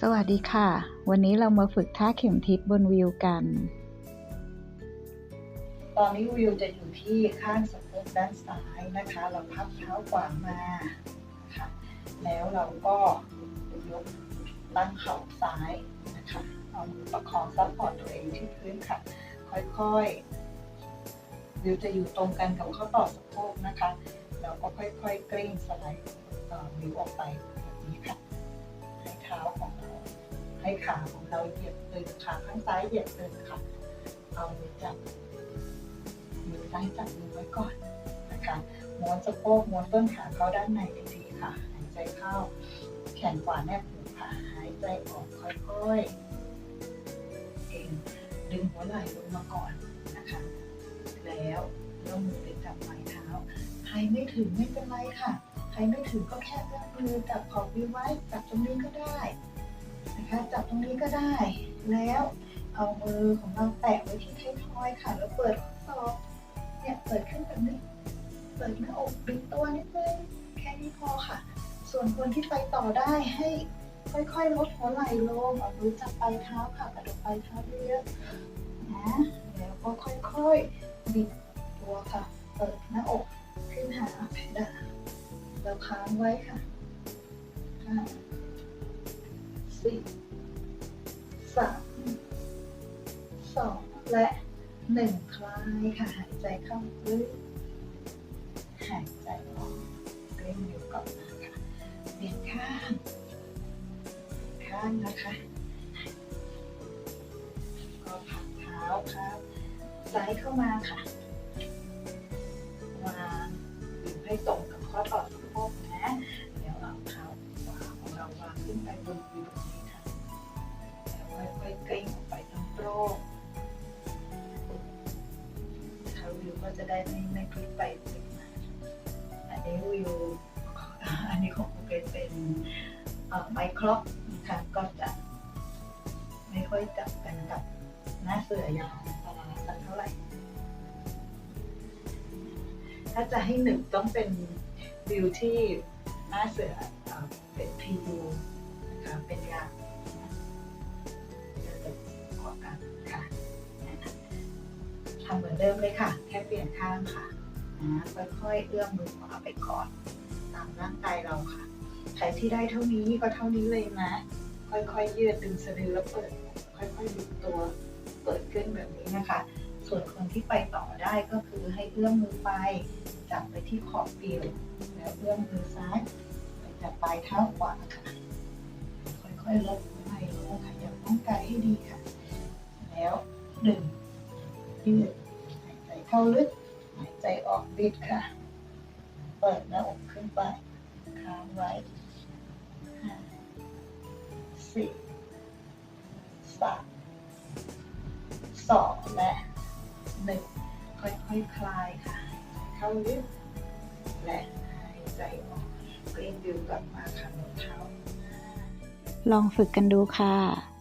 สวัสดีค่ะ วันนี้เรามาฝึกท่าเข็มทิศบนวิวกัน ตอนนี้วิวจะอยู่ที่ข้างสะโพกด้านซ้ายนะคะ เราพับเท้าขวามาค่ะแล้วเราก็ยกตั้งเข่าซ้ายนะคะเอามือประคองซัพพอร์ตตัวเองที่พื้นค่ะ ค่อยๆวิวจะอยู่ตรงกันกับข้อต่อสะโพกนะคะแล้วก็ค่อยๆกลิ้งสไลด์วิวออกไปแบบนี้ค่ะให้เท้าของ ให้ขาของเราเหยียบตึงขาข้างซ้ายเหยียบตึงค่ะ เอามือจับมือซ้ายจับมือไว้ก่อนนะคะม้วนสะโพกม้วนต้นขาเข้าด้านในดีๆค่ะ หายใจเข้า แขนขวาแนบหูค่ะ หายใจออกค่อยๆ เองดึงหัวไหล่ลงมาก่อนนะคะ แล้วเริ่มมือไปจับปลายเท้า ใครไม่ถึงไม่เป็นไรค่ะ ใครไม่ถึงก็แค่เอื้อมมือจับขอบวิวไว้จับตรงนี้ก็ได้ รงนี้ก็ได้ แล้วเอามือของเราแตะไว้ที่ท้ายทอยค่ะ แล้วเปิดข้อศอกเนี่ยเปิดขึ้นแบบนี้ เปิดหน้าอกดึงตัวนิดนึงแค่นี้พอค่ะ ส่วนคนที่ไปต่อได้ให้ค่อยๆ ลดหัวไหล่ลงเอามือจับปลายเท้าค่ะกระดกปลายเท้าเยอะๆนะแล้วก็ค่อยๆบิดตัวค่ะ เปิดหน้าอกขึ้นหาเพดานแล้วค้างไว้ค่ะห้าสี่ สามสองและหนึ่งคลายค่ะ หายใจเข้าลึกหายใจออกเร็งอยู่กลับมาค่ะเปลี่ยนข้างข้างนะคะก็ผักเท้าครับซ้ายเข้ามาค่ะวางอยู่ให้ตรงกับข้อต่อสะโพกนะ เดี๋ยวเอาเท้าขวาของเราวางขึ้นไปบนวิวนี้ วิวก็จะได้ไม่ไม่พลิกไปพลิกมาอันนี้วิวอันนี้ของคุณเป็นเป็นไมครอปนะคะก็จะไม่ค่อยจับกันกับหน้าเสือยาวปลาสักเท่าไหร่ ถ้าจะให้หนึ่งต้องเป็นวิวที่หน้าเสือเอ่อเป็นพีวิวนะคะเป็นยาง ทำเหมือนเดิมเลยค่ะ แค่เปลี่ยนข้างค่ะนะค่อยๆเอื้อมมือขวาไปก่อน ตามร่างกายเราค่ะใครที่ได้เท่านี้ก็เท่านี้เลยนะ ค่อยๆยืดดึงสะดือแล้วเปิด ค่อยๆบิดตัวเปิดขึ้นแบบนี้นะคะ ส่วนคนที่ไปต่อได้ก็คือให้เอื้อมมือไป จับไปที่ขอบปิวแล้วเอื้อมมือซ้ายไปจับปลายเท้าขวาค่ะ ค่อยๆลดหัวไหล่ลงขยับร่างกายให้ดีค่ะ แล้วดึง ยืดหายใจเข้าลึกหายใจออกบิดค่ะ เปิดหน้าอกขึ้นไปค้างไว้ห้าสี่สามสองและหนึ่งค่อยๆคคลายค่ะ เข้าลึกและหายใจออกเกรงดิวกลับมาค่ะเท้าลองฝึกกันดูค่ะ